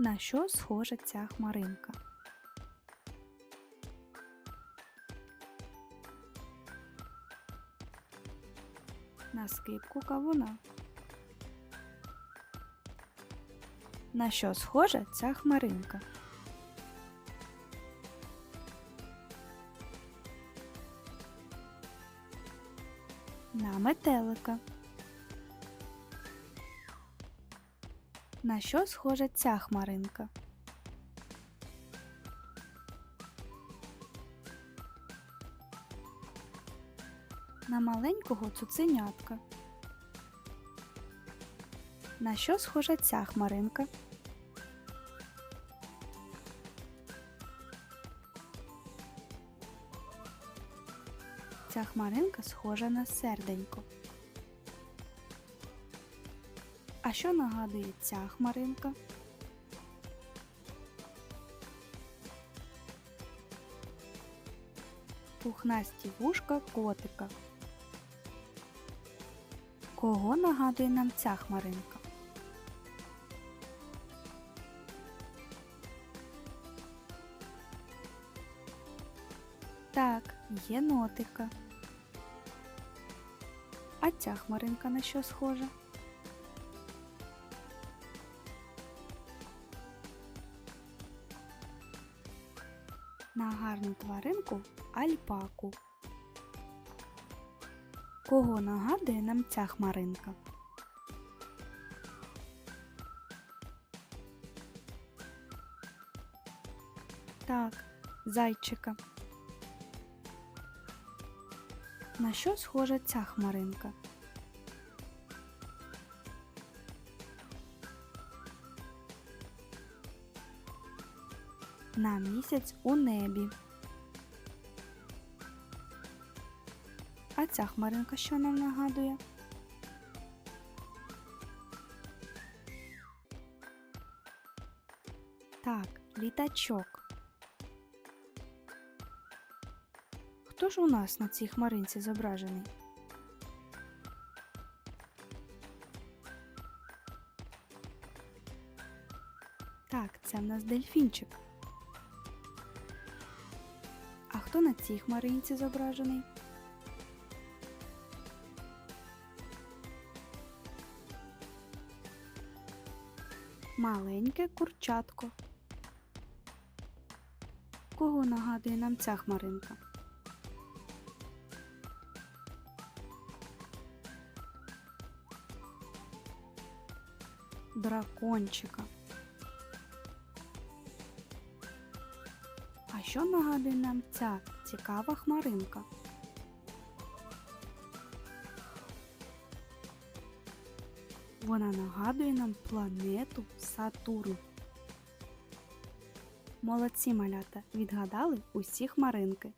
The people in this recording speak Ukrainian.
На що схожа ця хмаринка? На скипку кавуна. На що схожа ця хмаринка? На метелика. На що схожа ця хмаринка? На маленького цуценятка. На що схожа ця хмаринка? Ця хмаринка схожа на серденько. А що нагадує ця хмаринка? Пухнасті вушка котика. Кого нагадує нам ця хмаринка? Так, єнотика. А ця хмаринка на що схожа? На гарну тваринку альпаку. Кого нагадує нам ця хмаринка? Так, зайчика. На що схожа ця хмаринка? На місяць у небі. А ця хмаринка що нам нагадує? Так, літачок. Хто ж у нас на цій хмаринці зображений? Так, це в нас дельфінчик. Хто на цій хмаринці зображений? Маленьке курчатко. Кого нагадує нам ця хмаринка? Дракончика. А що нагадує нам ця цікава хмаринка? Вона нагадує нам планету Сатурн. Молодці малята відгадали усі хмаринки.